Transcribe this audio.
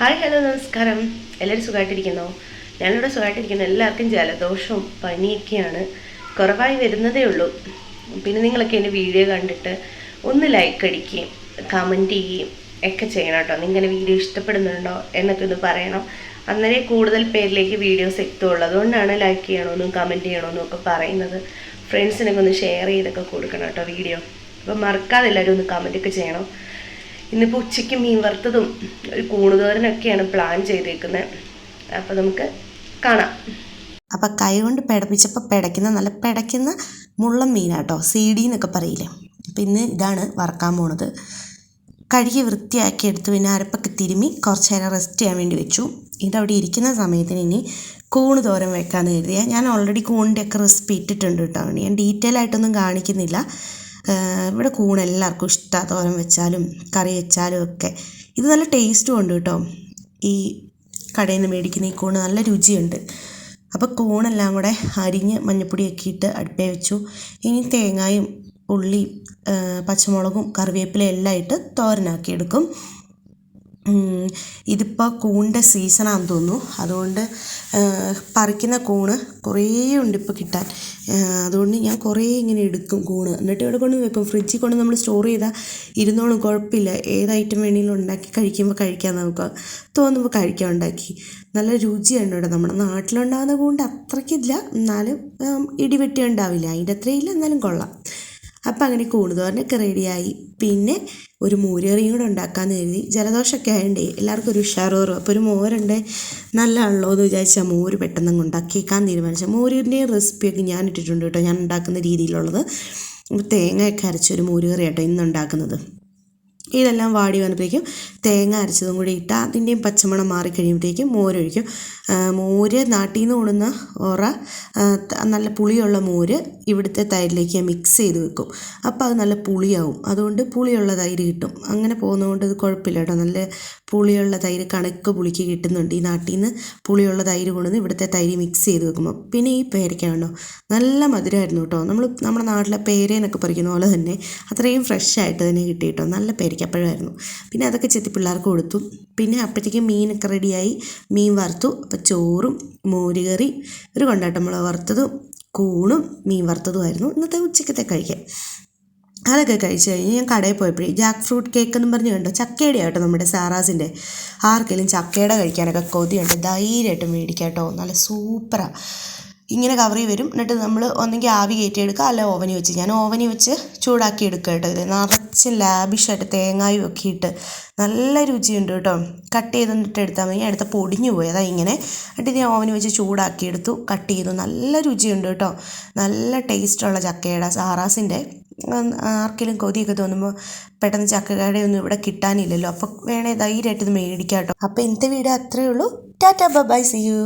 Hi hello നമസ്കാരം. എല്ലാവരും സുഖമായിട്ടിരിക്കുന്നോ ഞാനിവിടെ സുഖമായിട്ടിരിക്കുന്നു എല്ലാവർക്കും ജലദോഷവും പനിയൊക്കെയാണ്. കുറവായി വരുന്നതേ ഉള്ളൂ. പിന്നെ നിങ്ങളൊക്കെ എന്റെ വീഡിയോ കണ്ടിട്ട് ഒന്ന് ലൈക്ക് അടിക്കുകയും കമന്റ് ചെയ്യുകയും ഒക്കെ ചെയ്യണം കേട്ടോ. നിങ്ങൾ വീഡിയോ ഇഷ്ടപ്പെടുന്നുണ്ടോ എന്നൊക്കെ ഒന്ന് പറയണം. അന്നേരം കൂടുതൽ പേരിലേക്ക് വീഡിയോസ് എത്തുള്ളൂ. അതുകൊണ്ടാണ് ലൈക്ക് ചെയ്യണമെന്നും കമന്റ് ചെയ്യണമെന്നും ഒക്കെ പറയുന്നത്. ഫ്രണ്ട്സിനൊക്കെ ഒന്ന് ഷെയർ ചെയ്തൊക്കെ കൊടുക്കണം കേട്ടോ വീഡിയോ. അപ്പോൾ മറക്കാതെ എല്ലാവരും ഒന്ന് കമന്റൊക്കെ ചെയ്യണം. ഇന്നിപ്പോൾ ഉച്ചയ്ക്ക് മീൻ വറുത്തതും ഒരു കൂണുതോരനൊക്കെയാണ് പ്ലാൻ ചെയ്തേക്കുന്നത് അപ്പോൾ നമുക്ക് കാണാം. അപ്പം കൈ കൊണ്ട് പിടപ്പിച്ചപ്പോൾ പിടയ്ക്കുന്ന നല്ല പിടയ്ക്കുന്ന മുള്ളം മീനാട്ടോ സി ഡി എന്നൊക്കെ പറയില്ലേ. അപ്പം ഇന്ന് ഇതാണ് വറക്കാൻ പോണത്. കഴുകി വൃത്തിയാക്കി എടുത്ത് പിന്നെ അരപ്പൊക്കെ തിരുമ്മി കുറച്ച് നേരം റെസ്റ്റ് ചെയ്യാൻ വേണ്ടി വെച്ചു. ഇതവിടെ ഇരിക്കുന്ന സമയത്തിന് ഇനി കൂണ് തോരൻ വെക്കാമെന്ന് കരുതിയാൽ ഞാൻ ഓൾറെഡി കൂണിന്റെയൊക്കെ റെസിപ്പി ഇട്ടിട്ടുണ്ട് കേട്ടോ. ഞാൻ ഡീറ്റെയിൽ ആയിട്ടൊന്നും കാണിക്കുന്നില്ല. ഇവിടെ കൂണ് എല്ലാവർക്കും ഇഷ്ടമാണ് തോരൻ വെച്ചാലും കറി വെച്ചാലും ഒക്കെ. ഇത് നല്ല ടേസ്റ്റും ഉണ്ട് കേട്ടോ. ഈ കടയിൽ നിന്ന് മേടിക്കുന്ന ഈ കൂണ് നല്ല രുചിയുണ്ട്. അപ്പോൾ കൂണെല്ലാം കൂടെ അരിഞ്ഞ് മഞ്ഞപ്പൊടിയൊക്കെ ഇട്ട് അടുപ്പേ വെച്ചു. ഇനി തേങ്ങായും ഉള്ളി പച്ചമുളകും കറിവേപ്പിലയും എല്ലാം ഇട്ട് തോരനാക്കി എടുക്കും. ഇതിപ്പോൾ കൂണിന്റെ സീസണാന്ന് തോന്നുന്നു. അതുകൊണ്ട് പറിക്കുന്ന കൂണ് കുറേ ഉണ്ട് ഇപ്പോൾ കിട്ടാൻ. അതുകൊണ്ട് ഞാൻ കുറേ ഇങ്ങനെ എടുക്കും കൂണ്. എന്നിട്ട് ഇവിടെ കൊണ്ട് വെക്കും. ഫ്രിഡ്ജിൽ കൊണ്ട് നമ്മൾ സ്റ്റോർ ചെയ്താൽ ഇരുന്നോളും കുഴപ്പമില്ല. ഏത് ഐറ്റം വേണമെങ്കിലും ഉണ്ടാക്കി കഴിക്കുമ്പോൾ കഴിക്കാൻ നമുക്ക്. തോന്നുമ്പോൾ കഴിക്കാൻ ഉണ്ടാക്കി. നല്ല രുചിയാണ് ഇവിടെ നമ്മുടെ നാട്ടിലുണ്ടാകുന്ന കൂണ്ട് അത്രയ്ക്കില്ല. എന്നാലും ഇടിവെട്ടി ഉണ്ടാവില്ല. അതിന്റെ അത്രയില്ല എന്നാലും കൊള്ളാം. അപ്പം അങ്ങനെ കൂണുതോരനൊക്കെ റെഡിയായി പിന്നെ ഒരു മോരുകറിയും കൂടെ ഉണ്ടാക്കാമെന്ന് കരുതി. ജലദോഷമൊക്കെ ആയതുകൊണ്ടേ എല്ലാവർക്കും ഒരു ഉഷാറോറും. അപ്പോൾ ഒരു മോരുണ്ട്. നല്ലതാണല്ലോ എന്ന് വിചാരിച്ചാൽ മോര് പെട്ടെന്ന് ഉണ്ടാക്കിയേക്കാൻ തീരുമാനിച്ചു. മോരിന്റെയും റെസിപ്പിയൊക്കെ ഞാൻ ഇട്ടിട്ടുണ്ട് കേട്ടോ. ഞാൻ ഉണ്ടാക്കുന്ന രീതിയിലുള്ളത്. തേങ്ങയൊക്കെ അരച്ചൊരു മോരുകറി കേട്ടോ ഇന്ന് ഉണ്ടാക്കുന്നത് ഇതെല്ലാം വാടി വന്നപ്പോഴേക്കും തേങ്ങ അരച്ചതും കൂടി ഇട്ട് അതിന്റെയും പച്ചമണം മാറിക്കഴിയുമ്പോഴത്തേക്കും മോരൊഴിക്കും മോര് നാട്ടിൽ നിന്ന് കൊണ്ടുവന്ന ഓറ നല്ല പുളിയുള്ള മോര് ഇവിടുത്തെ തൈരിലേക്ക് മിക്സ് ചെയ്ത് വെക്കും. അപ്പോൾ അത് നല്ല പുളിയാവും. അതുകൊണ്ട് പുളിയുള്ള തൈര് കിട്ടും. അങ്ങനെ പോകുന്നതുകൊണ്ട് ഇത് കുഴപ്പമില്ല കേട്ടോ. നല്ല പുളിയുള്ള തൈര് കണക്ക് പുളിക്ക് കിട്ടുന്നുണ്ട് ഈ നാട്ടിൽ നിന്ന് പുളിയുള്ള തൈര് കൊണ്ടുവന്ന് ഇവിടുത്തെ തൈര് മിക്സ് ചെയ്ത് വെക്കുമ്പോൾ പിന്നെ ഈ പേരയ്ക്ക കണ്ടോ? നല്ല മധുരമായിരുന്നു കേട്ടോ. നമ്മൾ നമ്മുടെ നാട്ടിലെ പേരേന്നൊക്കെ പറിക്കുന്ന പോലെ തന്നെ അത്രയും ഫ്രഷ് ആയിട്ട് തന്നെ കിട്ടി കേട്ടോ. നല്ല പേരയ്ക്കപ്പഴമായിരുന്നു. പിന്നെ അതൊക്കെ ചെത്തി പിള്ളേർക്ക് കൊടുത്തു. പിന്നെ അപ്പോഴത്തേക്കും മീനൊക്കെ റെഡിയായി. മീൻ വറുത്തു. അപ്പോൾ ചോറും മോരുകറി ഒരു കൊണ്ടാട്ടമുളക് വറുത്തതും കൂണും മീൻ വറുത്തതുമായിരുന്നു ഇന്നത്തെ ഉച്ചക്കത്തെ കഴിക്കാൻ. അതൊക്കെ കഴിച്ച് കഴിഞ്ഞ് ഞാൻ കടയിൽ പോയപ്പോഴേ ജാക്ക് ഫ്രൂട്ട് കേക്ക് എന്ന് പറഞ്ഞു കണ്ടോ. ചക്കയുടെ ആട്ടോ നമ്മുടെ സാറാസിന്റെ. ആർക്കെങ്കിലും ചക്കയുടെ കഴിക്കാനൊക്കെ കൊതിയുണ്ട് ധൈര്യമായിട്ട് മേടിക്കാം കേട്ടോ. നല്ല സൂപ്പറാണ് ഇങ്ങനെ കവറി വരും. എന്നിട്ട് നമ്മൾ ഒന്നെങ്കിൽ ആവി കയറ്റി എടുക്കുക. അല്ല ഓവനി വെച്ച്. ഞാൻ ഓവനി വെച്ച് ചൂടാക്കി എടുക്കുക കേട്ടോ ഇത്. നിറച്ച് ലാബിഷായിട്ട് തേങ്ങായും ഒക്കെ ഇട്ട് നല്ല രുചിയുണ്ട് കേട്ടോ. കട്ട് ചെയ്തിട്ട് എടുത്താൽ മതി. അടുത്ത പൊടിഞ്ഞു പോയി. അതാ ഇങ്ങനെ. എന്നിട്ട് ഞാൻ ഓവനി വെച്ച് ചൂടാക്കി എടുത്തു. കട്ട് ചെയ്തു. നല്ല രുചിയുണ്ട് കേട്ടോ. നല്ല ടേസ്റ്റുള്ള ചക്കയുടെ സാറാസിന്റെ. ആർക്കെങ്കിലും കൊതിയൊക്കെ തോന്നുമ്പോൾ പെട്ടെന്ന് ചക്കക്കടയൊന്നും ഇവിടെ കിട്ടാനില്ലല്ലോ. അപ്പോൾ വേണേൽ ധൈര്യമായിട്ട് ഇത് മേടിക്കാം കേട്ടോ അപ്പോൾ ഇന്നത്തെ വീഡിയോ അത്രയേ ഉള്ളൂ. Tata bye see you.